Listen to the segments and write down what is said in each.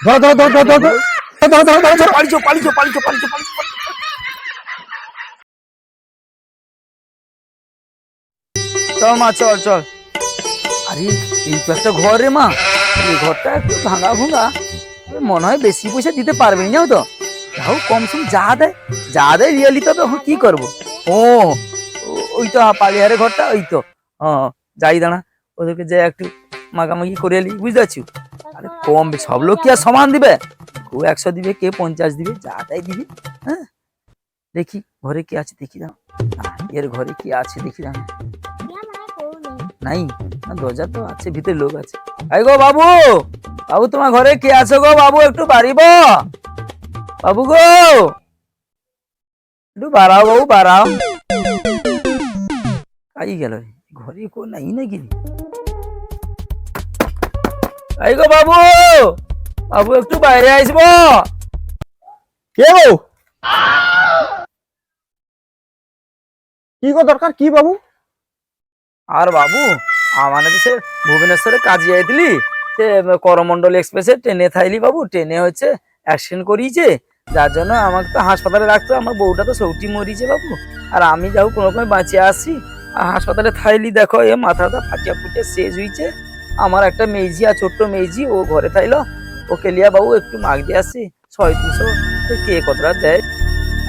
ধর ধর ধর ধর ধর ধর ধর ধর ধর ধর পালিছো পালিছো পালিছো পালিছো পালিছো চল মা চল চল। আরে এই তো একটা ঘর রে মা। এই ঘরটা একটু ভাঙা ভুঙা মনে হয় বেশি পয়সা দিতে পারবে না তো। যাও কম সম যা দেয় যা দেয় রিয়ালি তবে এখন কি করব? ও ও- ওই তো পালিহারে ঘরটা ওই তো। হ্যাঁ যাই দাঁড়া ওদেরকে যে একটু মাগামাগি করে এলি বুঝতে পারছি আরে কম সব লোক কি আর সমান দিবে? কেউ একশো দিবে, কে পঞ্চাশ দিবে, যা তাই দিবে হ্যাঁ? দেখি, ঘরে কি আছে, দেখি দাও। এর ঘরে কি আছে, দেখি দাও। নাই দরজা তো আছে, ভিতরে লোক আছে। আই গো বাবু বাবু, তোমার ঘরে কে আছে গো? বাবু, একটু বাড়িব। বাবু গো, একটু বাড়াও বাবু, বাড়াও। কাই গেল, ঘরে কো নাই নাকি? আই গো বাবু বাবু একটু বাইরে আসব। কে বউ কি গো দরকার? কি বাবু? আর বাবু আমার সে ভুবনেশ্বরে কাজে যাইতিলি সে করমন্ডল এক্সপ্রেসে ট্রেনে থাইলি বাবু ট্রেনে হচ্ছে অ্যাক্সিডেন্ট করিয়েছে যার জন্য আমাকে তো হাসপাতালে রাখতো আমার বউটা তো সৌটি মরিছে বাবু। আর আমি যাও কোনো রকম বাঁচিয়ে আসি আর হাসপাতালে থাইলি দেখো এ মাথাটা ফাটিয়া ফুটিয়া শেষ হয়েছে আমার একটা মেজি আর ছোট্ট মেজি, ও ঘরে থাইলো। ওকে লিয়া বাবু, একটু মাগ দিয়ে আসছি ছয় দুশো কে কতটা দেয়?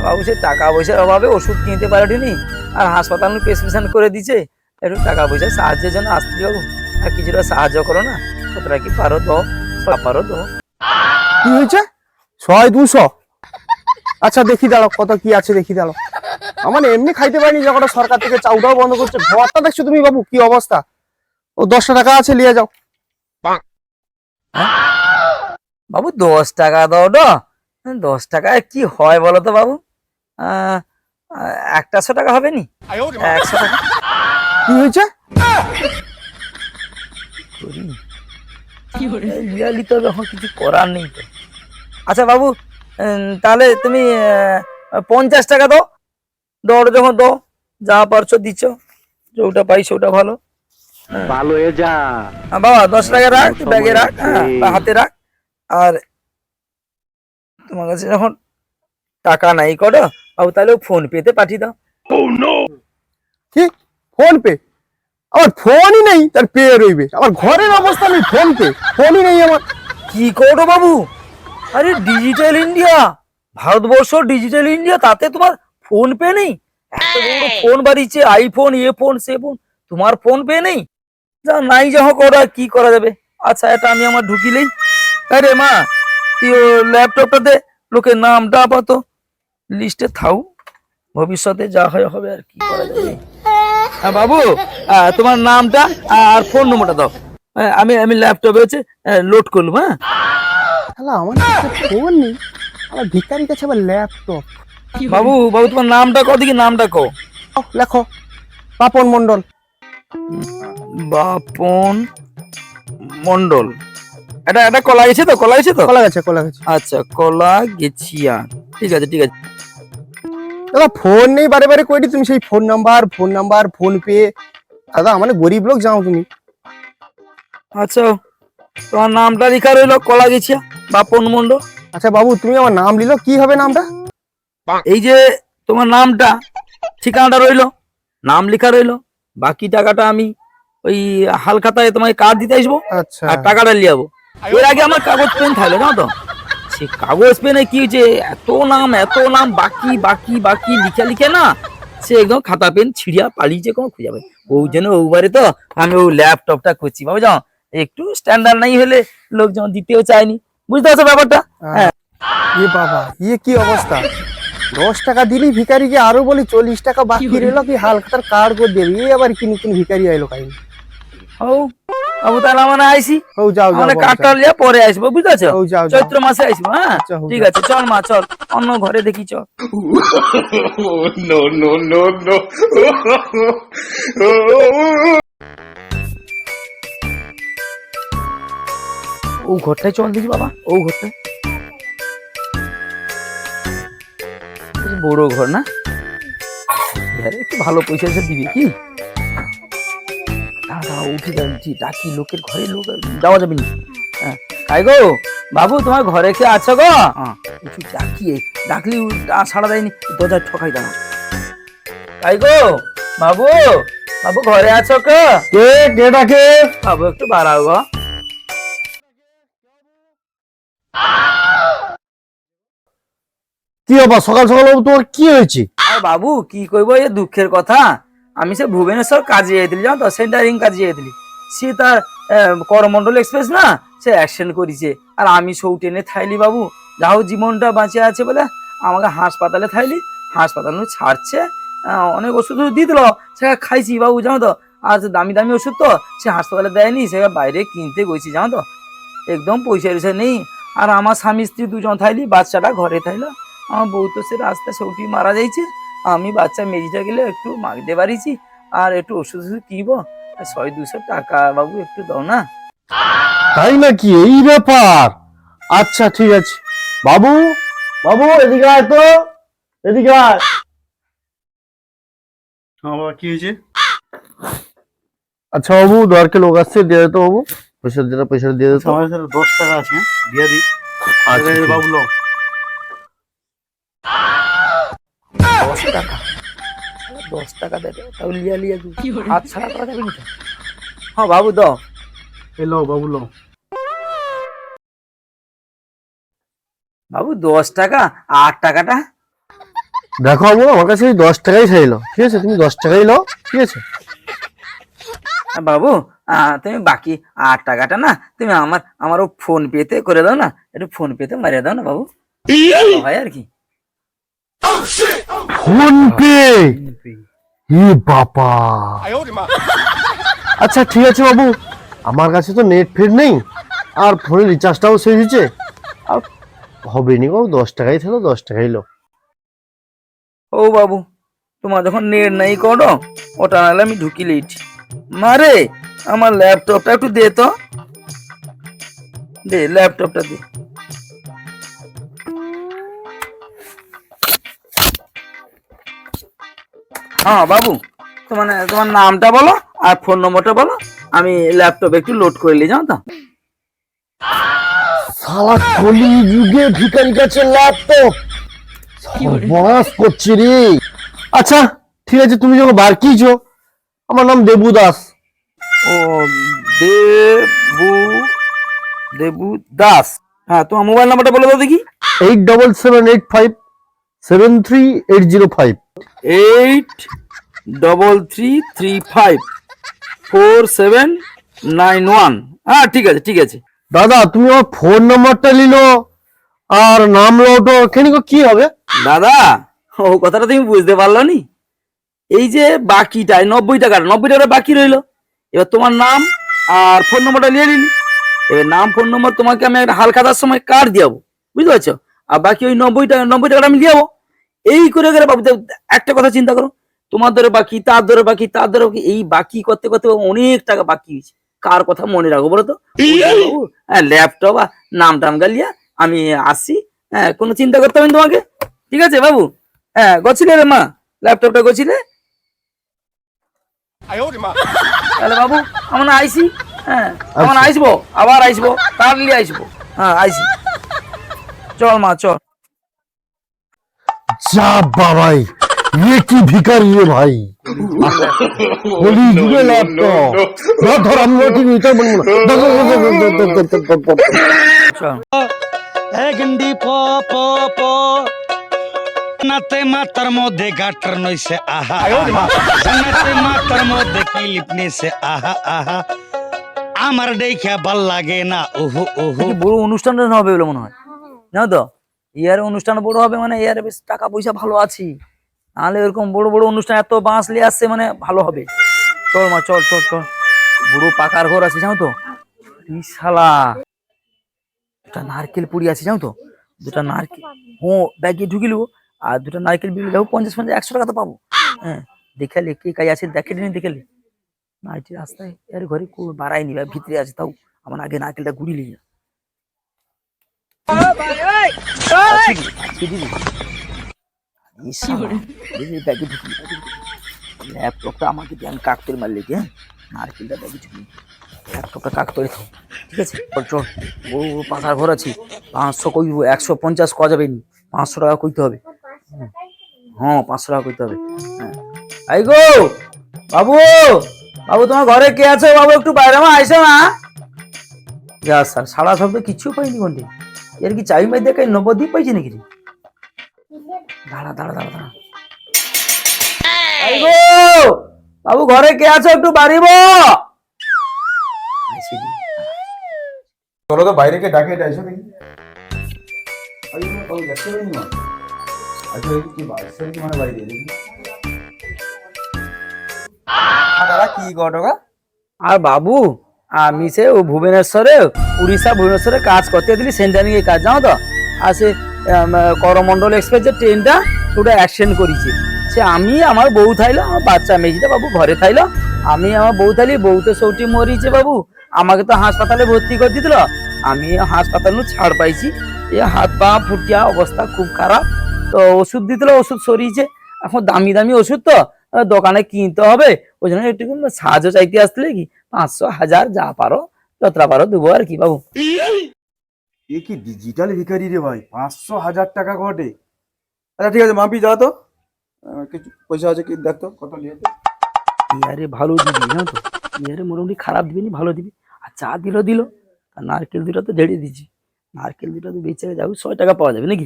বাবু, সে টাকা পয়সার অভাবে ওষুধ কিনতে পারেনি আর হাসপাতাল প্রেসক্রিপশন করে দিছে একটু টাকা পয়সা সাহায্যের জন্য আসতে বাবু আর কিছুটা সাহায্য করো না। কতটা কি পারো তো? সব পারো তো। কি হয়েছে? ছয় দুশো? আচ্ছা দেখি দাঁড়াও, কত কি আছে দেখি দাঁড়াও। আমার এমনি খাইতে পারিনি, যখন সরকার থেকে চাউটাও বন্ধ করছে। ঘরটা দেখছ তুমি বাবু, কি অবস্থা? ও দশটা টাকা আছে নিয়ে যাও। বাবু দশ টাকা দাও তো দশ টাকায় কি হয় বলো তো বাবু? একটাশো টাকা হবে নি? একশো টাকা। কি হয়েছে? রিয়ালি তো এখন কিছু করার নেই তো। আচ্ছা বাবু তাহলে তুমি পঞ্চাশ টাকা দাও। দর যখন দাও। যা পারছ দিচ্ছ। যেটা পাই সেটা ভালো। ভালো হয়ে যা। হ্যাঁ, বাবা দশ টাকা রাখ ব্যাগে রাখ হ্যাঁ, হাতে রাখ। আর তোমার কাছে যখন টাকা নাই করো বাবু তাহলে ফোন পেতে পাঠিয়ে দাও। কি? ফোন পে আমার ফোনই নেই তার পে রইবে। আমার ঘরের অবস্থা নেই ফোন পে ফোনই নেই আমার। কি করো বাবু? আরে digital India Bharatvarsha digital India তাতে তোমার ফোন পে নেই? এত বড় ফোন বাড়িছে আইফোন এ ফোন সে ফোন তোমার ফোন পে নেই? যা নাই যা হোক ওরা কি করা যাবে? আচ্ছা এটা আমি আমার ঢুকিলেই আরে মা তুই ও ল্যাপটপটাতে লোকের নামটা আপাতত লিস্টে থাও ভবিষ্যতে যা হয় হবে আর কি করা যাবে। হ্যাঁ বাবু তোমার নামটা আর ফোন নম্বরটা দাও। আমি আমি ল্যাপটপে হচ্ছে লোড করলাম হ্যাঁ? শালা আমার কাছে ফোন নেই। আমার ভিকারির কাছে আবার ল্যাপটপ বাবু বাবু তোমার নামটা কও দেখি নামটা কও। লেখো। পাপন মন্ডল বাপন মন্ডল এটা এটা কলা গেছে তো? কলা গেছে তো? কলা গেছে কলা গেছে। আচ্ছা কলা গেছিয়া ঠিক আছে ঠিক আছে। দাদা ফোন নেই বারে বারে কইটি তুমি? সেই phone number phone number PhonePe. দাদা মানে গরিব লোক যাও তুমি। আচ্ছা তোমার নামটা লেখা রইল কলা গেছিয়া বাপন মন্ডল আচ্ছা বাবু তুমি আমার নাম নিল কি হবে নামটা? এই যে তোমার নামটা ঠিকানাটা রইল নাম লেখা রইল বাকি টাকাটা আমি ওই হালখাতায় তোমায় কার্ড দিতে আসব আচ্ছা। আর টাকাটা নিয়ে যাব। এর আগে আমার কাগজ পেন থাকল জানো তো? সে কাগজ পেনে কি হয়েছে এত নাম এত নাম বাকি বাকি বাকি লিখে লিখে না সে একদম খাতা পেন ছিড়িয়া পালিয়েছে কোনো খুঁজে পাবে ওই জন্য ওবারে তো আমি ওই ল্যাপটপটা করছি বাবু যাও একটু স্ট্যান্ডার্ড নাই হলে লোকজন দিতেও চায়নি। বুঝতে পারছ ব্যাপারটা? হ্যাঁ ইয়ে বাবা ইয়ে কি অবস্থা? দশ টাকা দিলি ভিকারিকে আরও বলি চল্লিশ টাকা বাকি রইল কি হালখাতার কার্ড করে দেবে? এই আবার কি নতুন ভিকারি আইলো কাহিনী। হও তাহলে মানে হও যাও মানে পরে আসব হও যাও চৈত্র মাসে হ্যাঁ? আচ্ছা, ঠিক আছে চল মা চল। অন্য ঘরে দেখি চল। ও ঘরটায় চল দেখি বাবা। ও ঘরটায়। বড় ঘর না? আরে একটু ভালো পয়সা এসে দিবি কি? উঠে যাচ্ছি ডাকি লোকের ঘরে লোক যাওয়া যাবে না। হ্যাঁ। তাই গো বাবু তোমার ঘরে কে আছো গো? হ্যাঁ, ডাকিয়ে ডাকলি সাড়া দেয়নি দরজা ঠকাই দাও। তাই গো বাবু বাবু ঘরে আছো কে? কে কে ডাকে? বাবু একটু বাড়াও গো। কি বাবা সকাল সকাল বাবু তোমার কি হয়েছে? আর বাবু কি কইবো এ দুঃখের কথা। আমি সে ভুবনেশ্বর কাজে যেয়েছিলি জানো তো? সেন্টারিং কাজে যেয়েছিলি সে তার করমণ্ডল এক্সপ্রেস না, সে অ্যাক্সিডেন্ট করেছে। আর আমি সৌ ট্রেনে থাইলি বাবু যাও জীবনটা বাঁচে আছে বলে আমাকে হাসপাতালে থাইলি। হাসপাতাল ছাড়ছে অনেক ওষুধ দিয়ে দিল সেটা খাইছি বাবু, জানো তো? আর দামি দামি ওষুধ তো, সে হাসপাতালে দেয়নি, সে বাইরে কিনতে গেছি, জানো তো? একদম পয়সা টয়সা নেই। আর আমার স্বামী স্ত্রী দুজন থাইলি, বাচ্চাটা ঘরে থাইলো। আমার বউ তো সে রাস্তায় সৌটি মারা যাইছে। আমি বাচ্চা মেজিটা গেলে একটু মাগতে পারিছি আর একটু ওষুধ ওষুধ কিনবো। আর ছয় দুশো টাকা বাবু একটু দাও না। তাই নাকি? এই ব্যাপার? আচ্ছা ঠিক আছে। বাবু বাবু এদিকে আয় তো। এদিকে আয়। হ্যাঁ বাবা কি হয়েছে? আচ্ছা বাবু দরকে লোক আসছে দিয়ে দিত বাবু। পয়সা দাও, পয়সা দিয়ে দিত আমার কাছে দশ টাকা আছে হ্যাঁ? দিয়ে দিই। আচ্ছা, বাবু লো দশ টাকা। দশ টাকা দেবে তাও লিয়া লিয়া দু। হাত ছাড়া করা যাবে না হ্যাঁ বাবু দাও এই লো বাবু লো বাবু দশ টাকা? আট টাকাটা? দেখো বাবু আমার কাছে ওই দশ টাকাই চাইলো ঠিক আছে? তুমি দশ টাকাই লো ঠিক আছে? বাবু আহ, তুমি বাকি আট টাকাটা না তুমি আমার আমারও ফোন পেতে করে দাও না। একটু ফোন পেতে মারিয়ে দাও না বাবু। হয় আর কি। ফোন পে ই বাবা। আচ্ছা ঠিক আছে বাবু। আমার কাছে তো নেট ফেট নেই আর ফোনের রিচার্জটাও শেষ হয়েছে। আর হবে নি বাবু দশ টাকাই থাকল দশ টাকাই লো ও বাবু তোমার যখন নেট নাই করো ওটা নাহলে আমি ঢুকি লিট। মারে আমার ল্যাপটপটা একটু দে তো। দে ল্যাপটপটা দে। হ্যাঁ বাবু। তোমার তোমার নামটা বলো আর ফোন নম্বরটা বলো। আমি ল্যাপটপ একটু লোড করে নিই জানো তো? সালা কলি যুগে ভিখারি কাছে ল্যাপটপ। সর্বনাশ করছে রে। আচ্ছা ঠিক আছে তুমি যখন বার কিছো আমার নাম দেবু দাস। ও দেবু দেবু দাস। হ্যাঁ তোমার মোবাইল নাম্বারটা বলে দাও দেখি। Eight double seven eight five seven three eight zero five eight double three three five four seven nine one হ্যাঁ ঠিক আছে ঠিক আছে। দাদা তুমি আমার ফোন নাম্বারটা নিলো আর নাম লোটো কেন কি হবে? দাদা ও কথাটা তুমি বুঝতে পারল নি? এই যে বাকিটাই নব্বই টাকার নব্বই টাকা বাকি রইল। এবার তোমার নাম আর ফোন নম্বরটা নিয়ে নিলি এবার নাম ফোন নম্বর তোমাকে আমি একটা হালখাতার সময় কার্ড দিয়াবো বুঝতে পারছ? আর বাকি ওই নব্বই টাকা নব্বই টাকাটা আমি দিয়াবো এই করে করে বাবু একটা কথা চিন্তা করো। তোমার ধরে বাকি তার ধরে বাকি তার ধরে বাকি এই বাকি করতে করতে অনেক টাকা বাকি হয়েছে। কার কথা মনে রাখো বলো তো? হ্যাঁ ল্যাপটপ আর নাম টাম গালিয়া আমি আসছি। হ্যাঁ কোনো চিন্তা করতে হবে না তোমাকে। ঠিক আছে বাবু? হ্যাঁ গছিলে রে মা ল্যাপটপটা গছিলে। তাহলে বাবু আমরা আইসি। হ্যাঁ আমরা আচ্ছা। আইসবো আবার আইসবো কার্ডলি আইসবো। হ্যাঁ আইসি। চল মা চল যা বাবাই ইয়ে কি ভিকারি রে ভাই যুগে ল্যাপটপ না ধর আমি নিতে বলব প প প নাতে মাতার মধ্যে গাটার নইছে আহা নাতে মাতার মধ্যে কিলিপ নিছে আহা আহা আমার দেখা ভালো লাগে না ওহো ওহো বড় অনুষ্ঠান হবে বলে মনে হয় জানো তো? ইয়ারে অনুষ্ঠান বড় হবে মানে ইয়ারে বেশ টাকা পয়সা ভালো আছে। নাহলে এরকম বড় বড় অনুষ্ঠান এত বাঁশ নিয়ে আসছে মানে ভালো হবে। চল মা, চল চল চল। বুড়ো পাকার ঘর আছে, জানো তো? দুটা নারকেল পুরি আছে, জানো তো? দুটা নারকেল ও ব্যাগে ঢুকিল আর দুটা নারকেল বিক্রি দেখো পঞ্চাশ পঞ্চাশ, একশো টাকা তো পাবো। হ্যাঁ দেখালে কে কাজ আছে, দেখে নিন দেখালে নাইটি রাস্তায় এর ঘরে কো- বাড়ায়নি বা ভিতরে আছে, তাও আমার আগে নারকেলটা গুড়ি লিয়ে আমাকে আমি করে হ্যাঁ করে ঠিক আছে ঘর আছে পাঁচশো কইব একশো পঞ্চাশ কয়া যাবে পাঁচশো টাকা কইতে হবে। হ্যাঁ পাঁচশো টাকা কইতে হবে। হ্যাঁ আই গো, বাবু বাবু, তোমার ঘরে কে আছে? বাবু একটু বাইরে মা আইসো না স্যার, সারা শব্দ কিচ্ছু পাইনি কোনটি এর কি চাবি মাই দেখাই নবদ্বীপ পাইছি নাকি রে? দাঁড়া দাঁড়া দাঁড়া দাঁড়া। বাবু ঘরে কে আছো একটু বাড়িব। চলো তো বাইরে কে ডাকে এটা এসো দেখি। আরে বাবু আমি সে ভুবনেশ্বরে, উড়িষ্যা, ভুবনেশ্বরে কাজ করতে দিলি সেন্টারিং এর কাজ, জানো তো? আর সে করমণ্ডল এক্সপ্রেস যে ট্রেনটা ওটা অ্যাক্সিডেন্ট করেছে। সে আমি, আমার বউ থাইলো, আমার বাচ্চা মেয়েটা বাবু ঘরে থাইলো, আমি আমার বউ থাইলি বউ তো সৌটি মরিছে বাবু, আমাকে তো হাসপাতালে ভর্তি করে দিছিল আমি হাসপাতাল ছাড় পাইছি। এ হাত পা ফুটিয়া অবস্থা খুব খারাপ, তো ওষুধ দিছিল ওষুধ সরিয়েছে। এখন দামি দামি ওষুধ তো দোকানে কিনতে হবে, ওই জন্য একটু সাহায্য চাইতে আসলে কি? পাঁচশো হাজার যা পারো যতটা পারো দেবো আর কি বাবু। এ কি ডিজিটাল ভিখারি রে ভাই পাঁচশো হাজার টাকা ঘটে আচ্ছা ঠিক আছে মাপি যা তো। কিছু পয়সা আছে কি দেখতো কত নিয়ে তো ইয়ারে ভালো দিবি জানো তো? ইয়ারে মোটামুটি খারাপ দিবি নি ভালো দিবি। আর চা দিল দিল। আর নারকেল দুটা তো ঝেড়ে দিচ্ছি নারকেল দুটা তো বেঁচে যাবে ছয় টাকা পাওয়া যাবে নাকি?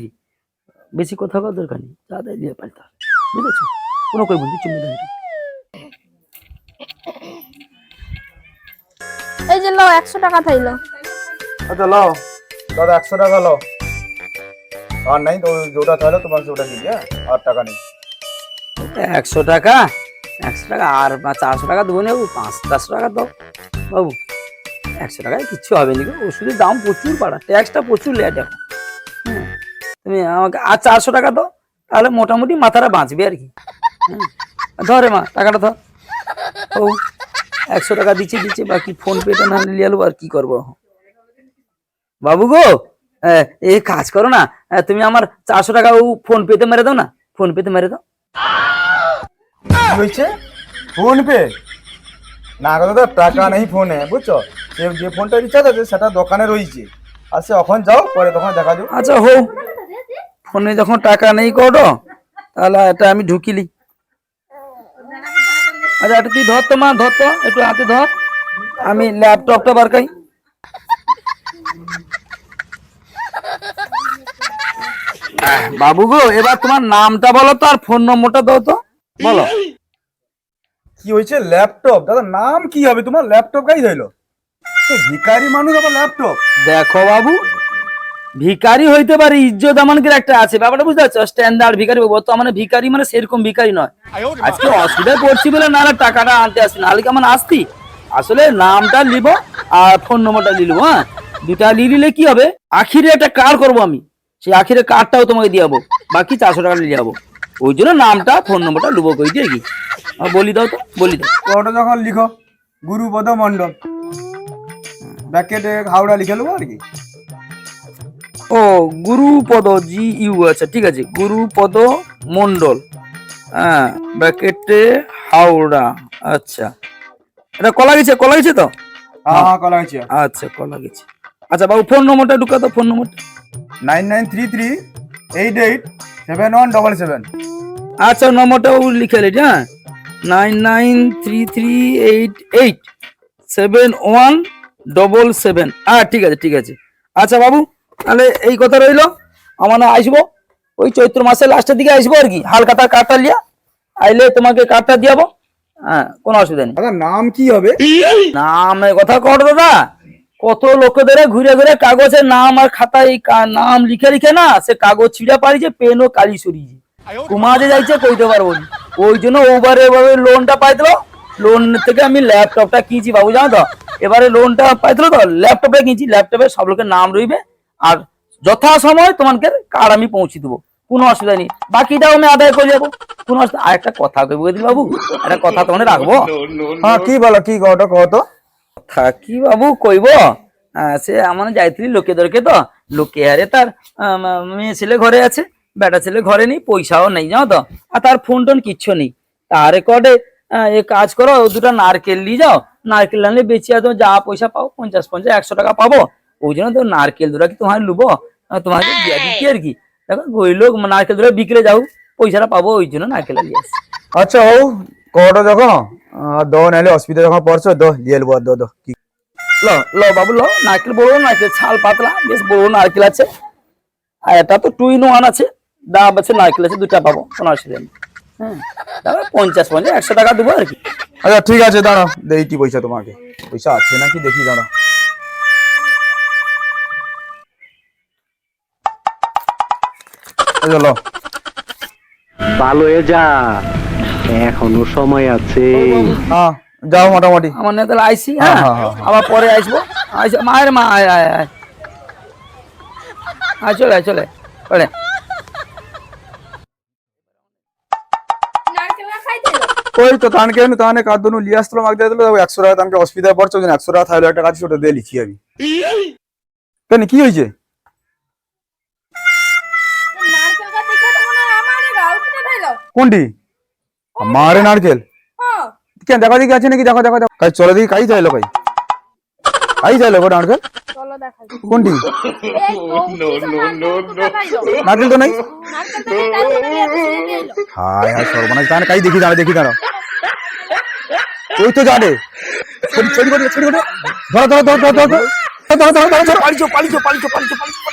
বেশি কথা দরকার নেই। চা দেয় দিয়ে পারতে হবে বুঝেছ? কোনো কই বন্ধু চুমে দেয় এই যে লো একশো টাকা থাইলো আচ্ছা লও। দাদা একশো টাকা লও। আর নাই তো যেটা তাহলে তোমার সেটা দিবি হ্যাঁ? আর টাকা নেই। একশো টাকা? একশো টাকা? আর চারশো টাকা দেবো না বাবু পাঁচ চারশো টাকা দাও। বাবু একশো টাকায় কিচ্ছু হবে না গো। ওষুধের দাম প্রচুর বাড়া ট্যাক্সটা প্রচুর লেট এখন। তুমি আমাকে আর চারশো টাকা দাও তাহলে মোটামুটি মাথাটা বাঁচবে আর কি। ধরে মা টাকাটা ধর। ও একশো টাকা দিচ্ছি দিচ্ছি বাকি ফোন পেটা না নিয়ে আলো আর কি করব? বাবু গো এ, কাজ করো না তুমি আমার চারশো টাকা ও ফোন পেতে মেরে দাও না ফোন পেতে মেরে দাও। হয়েছে? ফোন পে না দাদা টাকা নেই ফোনে বুঝছ? সে যে ফোনটা রিচার্জ আছে সেটা দোকানে রয়েছে। আর সে এখন যাও পরে তখন দেখা যাবে। আচ্ছা হো ফোনে যখন টাকা নেই করো তাহলে এটা আমি ঢুকিলি। আচ্ছা এটা তুই ধর তো মা ধর তো একটু হাতে ধর। আমি ল্যাপটপটা বারকাই বাবু গো এবার তোমার নামটা বলো তো আর ফোন নম্বরটা দাও তো। বলো। কি হয়েছে ল্যাপটপ দাদা নাম কি হবে? তোমার ল্যাপটপ গাই হইল ভিকারি মানুষ আবার ল্যাপটপ দেখো বাবু ভিখারি হইতে পারে, ইজ্জত আমানকের একটা আছে। ব্যাপারটা বুঝতে পারছ? স্ট্যান্ডার্ড ভিখারি বাবু তো মানে সেরকম ভিখারি নয়। আজকে অসুবিধায় পড়ছি বলে না টাকাটা আনতে আসি নাহলে কেমন আসতি? আসলে নামটা নিব আর ফোন নম্বরটা নিলব হ্যাঁ? দুটা নিয়ে নিলে কি হবে? আখিরে একটা কার্ড করব আমি? সেই আখিরে কার্ডটাও তোমাকে দিয়ে যাব। বাকি চারশো টাকা নিয়ে যাব। ওই জন্য নামটা ফোন নম্বরটা লুবো কই দিয়ে কি বলি দাও তো, বলি দাও। ওটা যখন লিখো, গুরুপদ মন্ডল ব্যাকেটে হাওড়া লিখে নেব আর কি। ও গুরুপদ জি ইউ আচ্ছা ঠিক আছে গুরুপদ মন্ডল হ্যাঁ ব্র্যাকেটে হাওড়া আচ্ছা। এটা কলা গেছে কলা গেছে তো? হ্যাঁ হ্যাঁ কলা হয়েছে আচ্ছা কলা গেছে। আচ্ছা বাবু ফোন নম্বরটা ঢুকা তো ফোন নম্বরটা। Nine nine three three eight eight seven one double seven. আচ্ছা নম্বরটা নম্বরটাও লিখে রেখে হ্যাঁ। Nine nine three three eight eight seven one double seven. হ্যাঁ ঠিক আছে ঠিক আছে। আচ্ছা বাবু। তাহলে এই কথা রইল। আমার আসব ওই চৈত্র মাসের লাস্টের দিকে আসব আর কি। হালকাতার কার্ডটা লিয়া। আইলে তোমাকে কার্ডটা দিয়াবো। হ্যাঁ কোনো অসুবিধা নেই। দাদা নাম কি হবে? নাম এ কথা কর দাদা। কত লোকেদের ঘুরে ঘুরে কাগজের নাম আর খাতায় নাম লিখে লিখে না সে কাগজ ছিঁড়া পারিছে পেন ও কালি সরিয়েছে কুমাজে যাইছে কইতে পারব না। ওই জন্য ওভারে এভাবে লোনটা পাইছিল লোন থেকে আমি ল্যাপটপটা কিনছি বাবু জানো তো? এবারে লোনটা পাইছিল তো? ল্যাপটপটা কিনছি। ল্যাপটপে সব লোকের নাম রইবে। আর যথা সময় তোমাকে কার্ড আমি পৌঁছে দেবো। কোনো অসুবিধা নেই। বাকিটাও আমি আদায় করে যাব। কোনো অসুবিধা আর একটা কথা কইব দিল বাবু। একটা কথা তোমাকে রাখব। হ্যাঁ কি বলো কি ওটা কত থাকি বাবু কইব? সে আমার যাইতিলি লোকে দরকে তো। লোকে আরে তার মেয়ে ছেলে ঘরে আছে বেটা ছেলে ঘরে নেই পয়সাও নেই জানো তো। আর তার ফোন টোন কিচ্ছু নেই। তার রেকর্ডে এ কাজ করো দুটো নারকেল নিয়ে যাও। নারকেল আনলে বেচিয়া তো যা পয়সা পাও পঞ্চাশ পঞ্চাশ একশো টাকা পাবো। ওই জন্য তো নারকেল দুরা কি তোমার লুবো? তোমাকে দিয়া দিচ্ছি আর কি। দেখো ওই লোক নারকেল দুরা বিক্রে যাও পয়সাটা পাবো ওই জন্য নারকেল নিয়ে আচ্ছা হଉ কটা দেখো? দো নাহলে অসুবিধা যখন পড়ছো দো দিয়ে নেব দো দো কি? ল ল বাবু ল নারকেল বড় নারকেল ছাল পাতলা বেশ বড় নারকেল আছে। আর এটা তো টু ইন ওয়ান আছে দাম আছে নারকেল আছে দুটা পাবো কোনো অসুবিধা নেই। হ্যাঁ তারপরে পঞ্চাশ পঞ্চাশ একশো টাকা দেবো আর কি। আচ্ছা ঠিক আছে দাঁড়াও দেইটি পয়সা তোমাকে। পয়সা আছে নাকি দেখি দাঁড়াও। চলো। ভালো হয়ে যা। এখনও সময় আছে। হ্যাঁ যাও মোটামুটি। আমার না তাহলে আইসি হ্যাঁ হ্যাঁ, হ্যাঁ, হ্যাঁ। আবার পরে আসব আইসি মায়ের মা আয় আয় আয়। আয় চলে চলে চলে। ওই তো তানকে এনু তানে কাদনু লিয়ে আসলো মাগ দিয়ে দিলো একশো টাকা তানকে অসুবিধায় পড়ছো একশো টাকা থাকলে একটা কাজ ওটা দিয়ে লিখি আমি। কেন কি হয়েছে? কোনটি মারে নারকেল হ্যাঁ কেন দেখা দেখি আছে নাকি দেখো দেখো দেখো কাজ চলে দেখি কাই চাইলো কাই কাই চাইলো গো নারকেল কোনটি নারকেল তো নাই। হায় হায় সর্বনাশ তাহলে কাই দেখি দাঁড়া দেখি দাঁড়া ওই তো যাবে ছড়ি ছড়ি ছড়ি ধরো ধরো ধরো ধরো ধরো ধরো ধরো ধরো পালিছো পালিছো পালিছো পালিছো পালিছো